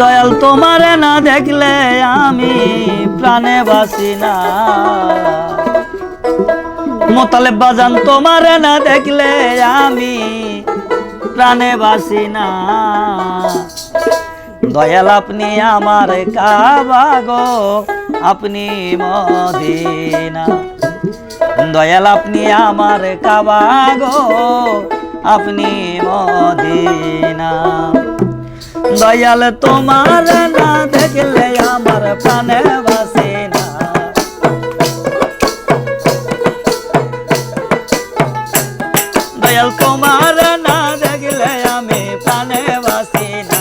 দয়াল তোমারে না দেখলে আমি প্রাণে বাসি না। মোতালে বাজান, তোমারে না দেখলে আমি প্রাণে বাসি না। দয়াল, আপনি আমার কাবা গো, আপনি মদিনা। দয়াল, আপনি আমার কাবা গো, আপনি মদিনা। দয়াল, তোমার না দেখলে আমার প্রাণে বাসে না। দয়াল, তোমার না দেখলে আমি প্রাণে বাসি না।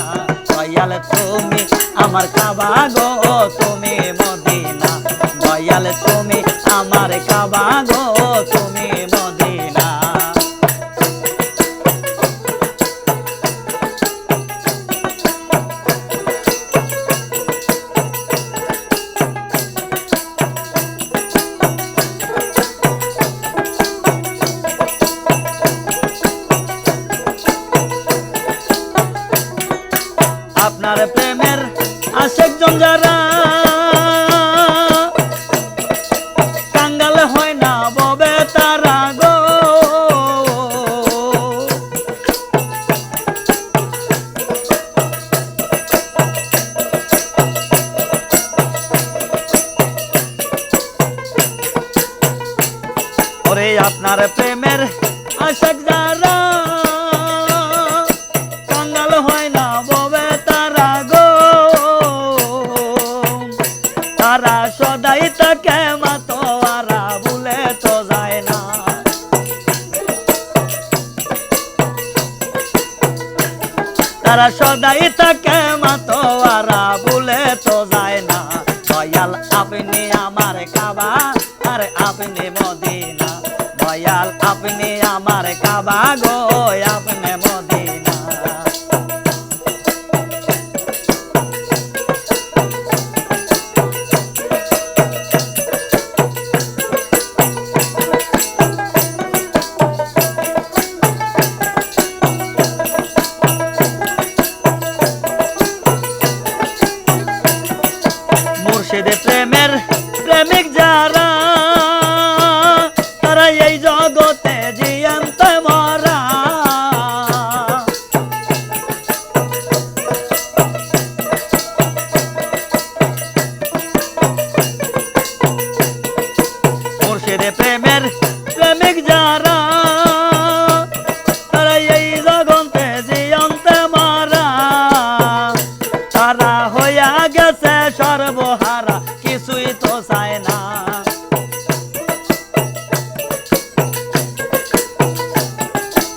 দয়াল, তুমি আমার কাবা গো, তুমি মদিনা। দয়াল, তুমি আমার কাবা গো, তুমি আপনার প্রেমের আশেক যারা, কাঙ্গাল হয় না ববে তারা গো। তারা সদাই তাকে মাতোয়ারা ভুলে তো যায় না। তারা সদাই তাকে মাতোয়ারা ভুলে তো যায় না। দয়াল আপনি আমার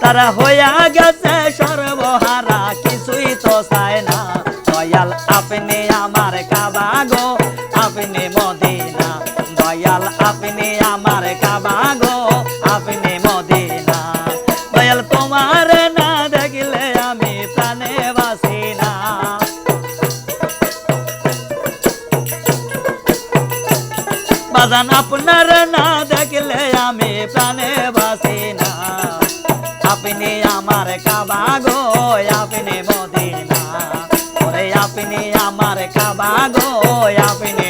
তারা হইয়া গেছে সর্বহারা, কিছুই তো চায় না। দয়াল, আপনি আমার কাবা আপনি মদিনা। দয়াল, আপনি আমার কাবা আপনি মদিনা। দয়াল, তোমার না দেখলে আমি প্রাণে বাসি না। বাজান, আপনার না দেখলে আমি প্রাণে কাবা গো আপনি মদিনা ওরে আপনি আমার কাবা গো আপনি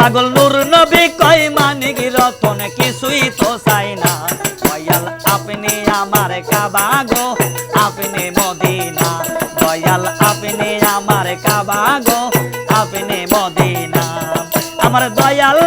পাগল নূর নবী কয়, মানিক রতন কিছুই তো চাই না। দয়াল আপনি আমার কাবা গো, আপনি মদিনা। দয়াল আপনি আমার কাবা গো, আপনি মদিনা। আমার দয়াল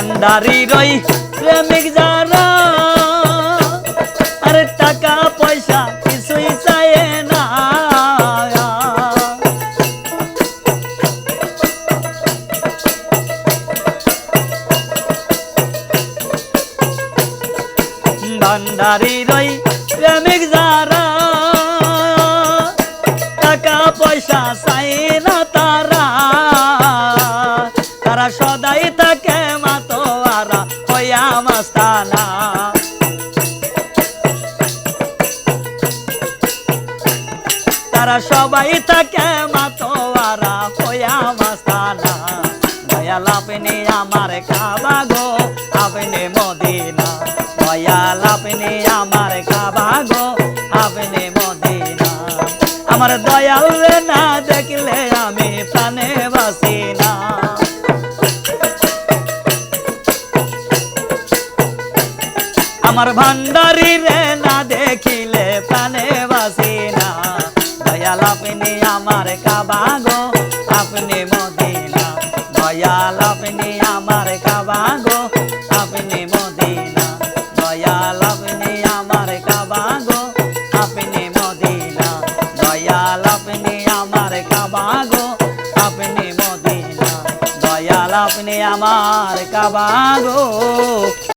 ভান্ডারি রই, প্রেমিক যারা আরে টাকা, পয়সা কিছুই চায় না। ভান্ডারি রই, প্রেমিক যারা টাকা, পয়সা চাই তারা সবাই থাকে মাতোয়ারা হইয়া মাস্তানা দয়াল আপনি আমার কাবা গো, আপনি মদিনা। দয়াল আপনি আমার কাবা গো, আপনি মদিনা। আমার দয়াল না দেখলে আমি প্রাণে বাসি না। আমার ভান্ডারি রে না দেখিলে প্রাণে আপনি আমার কাবা গো।